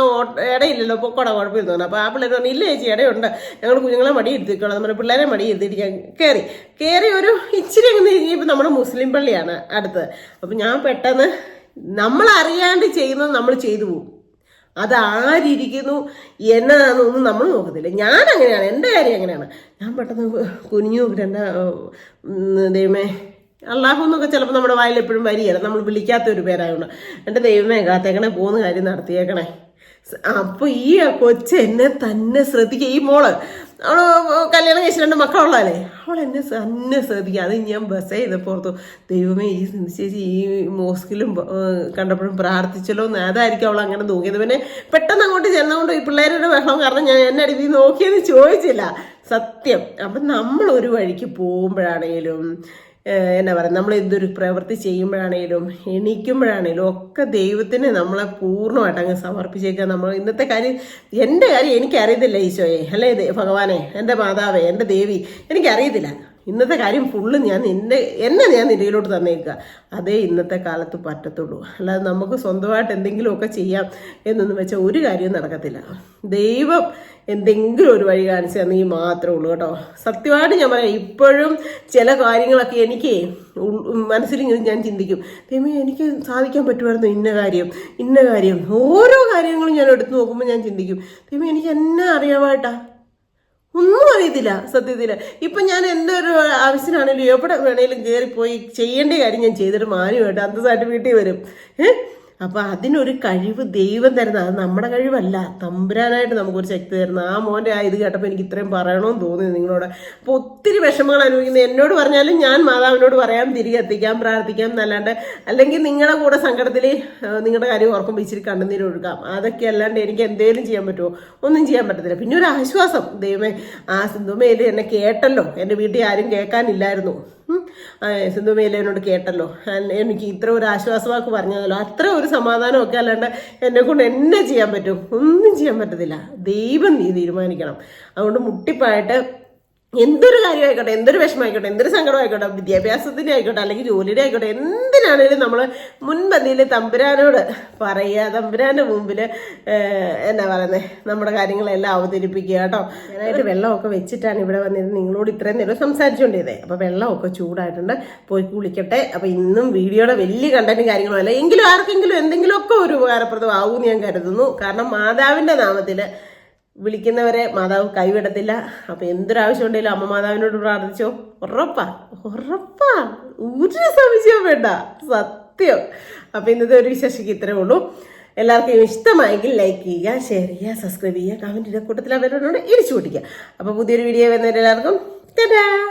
ഇടയില്ലല്ലോ പൊക്കോടാ കുഴപ്പമില്ല തോന്നുന്നു അപ്പോൾ ആ പിള്ളേർ പറഞ്ഞു ഇല്ല ചേച്ചി ഇടയുണ്ട് ഞങ്ങൾ കുഞ്ഞുങ്ങളെ മടി ഇരുത്തിക്കോളാം. നമ്മുടെ പിള്ളേരെ മടി ഇരുത്തിയിരിക്കാൻ കയറി കയറി ഒരു ഇച്ചിരി അങ്ങ് ഇപ്പൊ നമ്മുടെ മുസ്ലിം പള്ളിയാണ് അടുത്ത്. അപ്പം ഞാൻ പെട്ടെന്ന് നമ്മൾ അറിയാണ്ട് ചെയ്യുന്നത് നമ്മൾ ചെയ്തു പോകും അത് ആരിയിരിക്കുന്നു എന്നതാണെന്നൊന്നും നമ്മൾ നോക്കത്തില്ല. ഞാൻ അങ്ങനെയാണ് എന്റെ കാര്യം അങ്ങനെയാണ്. ഞാൻ പെട്ടെന്ന് കുനിഞ്ഞു നോക്കിയിട്ട് എന്റെ ദൈവമേ അള്ളാഹു എന്നൊക്കെ ചിലപ്പോൾ നമ്മുടെ വായിൽ എപ്പോഴും വരികയില്ല നമ്മൾ വിളിക്കാത്ത ഒരു പേരായതുകൊണ്ട് എന്റെ ദൈവമേ കാത്തേക്കണേ പോകുന്ന കാര്യം നടത്തിയേക്കണേ. അപ്പോൾ അപ്പൊ ഈ കൊച്ച് എന്നെ തന്നെ ശ്രദ്ധിക്കുക ഈ മോൾ അവൾ കല്യാണം കഴിച്ച രണ്ട് മക്കളുള്ളതല്ലേ? അവൾ എന്നെ തന്നെ ശ്രദ്ധിക്കുക അത് ഞാൻ ബസ് ചെയ്തപ്പോൾ പുറത്തു ദൈവമേ ഈ ചേച്ചി ഈ മോസ്കിലും കണ്ടപ്പോഴും പ്രാർത്ഥിച്ചല്ലോ എന്ന്. അതായിരിക്കും അവൾ അങ്ങനെ നോക്കിയത്. പിന്നെ പെട്ടെന്ന് അങ്ങോട്ട് ചെന്നുകൊണ്ട് ഈ പിള്ളേരുടെ ബഹളം കാരണം ഞാൻ എന്നെ അടി നോക്കിയെന്ന് ചോദിച്ചില്ല. സത്യം. അപ്പം നമ്മൾ ഒരു വഴിക്ക് പോകുമ്പോഴാണേലും ഏഹ് എന്നാ പറയുക നമ്മൾ എന്തൊരു പ്രവൃത്തി ചെയ്യുമ്പോഴാണേലും എണീക്കുമ്പോഴാണേലും ഒക്കെ ദൈവത്തിന് നമ്മളെ പൂർണമായിട്ട് അങ്ങ് സമർപ്പിച്ചേക്കുക. നമ്മൾ ഇന്നത്തെ കാര്യം എന്റെ കാര്യം എനിക്കറിയത്തില്ല ഈശോയെ. അല്ലേ ഭഗവാനെ എന്റെ മാതാവേ എന്റെ ദേവി എനിക്കറിയത്തില്ല. ഇന്നത്തെ കാര്യം ഫുള്ള് ഞാൻ നിന്റെ എന്നെ ഞാൻ നിലയിലോട്ട് തന്നേക്കുക. അതേ ഇന്നത്തെ കാലത്ത് പറ്റത്തുള്ളൂ. അല്ലാതെ നമുക്ക് സ്വന്തമായിട്ട് എന്തെങ്കിലുമൊക്കെ ചെയ്യാം എന്നൊന്നും വെച്ചാൽ ഒരു കാര്യവും നടക്കത്തില്ല. ദൈവം എന്തെങ്കിലും ഒരു വഴി കാണിച്ചു തന്നെങ്കിൽ മാത്രമേ ഉള്ളൂ കേട്ടോ. സത്യമായിട്ട് ഞാൻ പറയാം ഇപ്പോഴും ചില കാര്യങ്ങളൊക്കെ എനിക്ക് മനസ്സിലിങ്ങനെ ഞാൻ ചിന്തിക്കും. ദൈവമേ എനിക്ക് സാധിക്കാൻ പറ്റുമായിരുന്നു ഇന്ന കാര്യം ഇന്ന കാര്യം. ഓരോ കാര്യങ്ങളും ഞാൻ എടുത്തു നോക്കുമ്പോൾ ഞാൻ ചിന്തിക്കും. ദൈവമേ എനിക്ക് എന്നാ അറിയാമായിട്ടാ. ഒന്നും അറിയത്തില്ല സത്യത്തിൽ ഇപ്പം ഞാൻ എന്റെ ഒരു ആവശ്യത്തിനാണെങ്കിലും എവിടെ വേണേലും കയറിപ്പോയി ചെയ്യേണ്ട കാര്യം ഞാൻ ചെയ്തിട്ട് മാനുമായിട്ട് അന്തസ്സായിട്ട് വീട്ടിൽ വരും. ഏഹ്? അപ്പം അതിനൊരു കഴിവ് ദൈവം തരുന്ന അത് നമ്മുടെ കഴിവല്ല. തമ്പുരാനായിട്ട് നമുക്കൊരു ശക്തി തരുന്ന. ആ മോന്റെ ആ ഇത് കേട്ടപ്പോൾ എനിക്ക് ഇത്രയും പറയണമെന്ന് തോന്നി നിങ്ങളോട്. അപ്പോൾ ഒത്തിരി വിഷമങ്ങൾ അനുഭവിക്കുന്നത് എന്നോട് പറഞ്ഞാലും ഞാൻ മാതാവിനോട് പറയാം തിരികെ എത്തിക്കാം പ്രാർത്ഥിക്കാം എന്നല്ലാണ്ട്. അല്ലെങ്കിൽ നിങ്ങളുടെ കൂടെ സങ്കടത്തിൽ നിങ്ങളുടെ കാര്യം ഓർക്കുമ്പോൾ ഇച്ചിരി കണ്ണുനീര് ഒഴുകാം. അതൊക്കെ അല്ലാണ്ട് എനിക്ക് എന്തെങ്കിലും ചെയ്യാൻ പറ്റുമോ? ഒന്നും ചെയ്യാൻ പറ്റത്തില്ല. പിന്നെ ഒരു ആശ്വാസം. ദൈവമേ ആ സിന്ധുമേൽ എന്നെ കേട്ടല്ലോ. എന്റെ വീട്ടിൽ ആരും കേൾക്കാനില്ലായിരുന്നു. ഉം. ആ, സിന്ധുമേല എന്നോട് കേട്ടല്ലോ. എനിക്ക് ഇത്ര ഒരു ആശ്വാസവാക്ക് പറഞ്ഞതല്ലോ. അത്ര ഒരു സമാധാനമൊക്കെ അല്ലാണ്ട് എന്നെ കൊണ്ട് എന്നെ ചെയ്യാൻ പറ്റും. ഒന്നും ചെയ്യാൻ പറ്റത്തില്ല. ദൈവം നീ തീരുമാനിക്കണം. അതുകൊണ്ട് മുട്ടിപ്പായിട്ട് എന്തൊരു കാര്യമായിക്കോട്ടെ എന്തൊരു വിഷമമായിക്കോട്ടെ എന്തൊരു സങ്കടമായിക്കോട്ടെ വിദ്യാഭ്യാസത്തിന്റെ ആയിക്കോട്ടെ അല്ലെങ്കിൽ ജോലിയുടെ ആയിക്കോട്ടെ എന്തിനാണേലും നമ്മൾ മുൻപന്തിയിൽ തമ്പുരാനോട് പറയുക തമ്പുരാന്റെ മുമ്പിൽ എന്നാ പറയുന്നത് നമ്മുടെ കാര്യങ്ങളെല്ലാം അവതരിപ്പിക്കുക കേട്ടോ. ഞാനായിട്ട് വെള്ളമൊക്കെ വെച്ചിട്ടാണ് ഇവിടെ വന്നിരുന്നത്. നിങ്ങളോട് ഇത്രയും നേരം സംസാരിച്ചുകൊണ്ടിരുന്നത് അപ്പോൾ വെള്ളമൊക്കെ ചൂടായിട്ടുണ്ട്. പോയി കുളിക്കട്ടെ. അപ്പോൾ ഇന്നും വീഡിയോയുടെ വലിയ കണ്ടന്റ് കാര്യങ്ങളും അല്ല. എങ്കിലും ആർക്കെങ്കിലും എന്തെങ്കിലുമൊക്കെ ഒരു ഉപകാരപ്രദമാവും ഞാൻ കരുതുന്നു. കാരണം മാതാവിന്റെ നാമത്തിൽ വിളിക്കുന്നവരെ മാതാവ് കൈവിടത്തില്ല. അപ്പൊ എന്തൊരാവശ്യം ഉണ്ടെങ്കിലും അമ്മ മാതാവിനോട് പ്രാർത്ഥിച്ചോ? ഉറപ്പാ ഉറപ്പാ. ഒരു സംശയവും വേണ്ട സത്യം. അപ്പൊ ഇന്നത്തെ ഒരു വിശേഷിക്ക് ഇത്രേ ഉള്ളൂ. എല്ലാവർക്കും ഇഷ്ടമായെങ്കിൽ ലൈക്ക് ചെയ്യുക ഷെയർ ചെയ്യുക സബ്സ്ക്രൈബ് ചെയ്യുക കമന്റിന്റെ കൂട്ടത്തിൽ അവരോട് ഇടിച്ചു പൊട്ടിക്കുക. അപ്പോൾ പുതിയൊരു വീഡിയോ വരുന്നവരെല്ലാവർക്കും ടാറ്റാ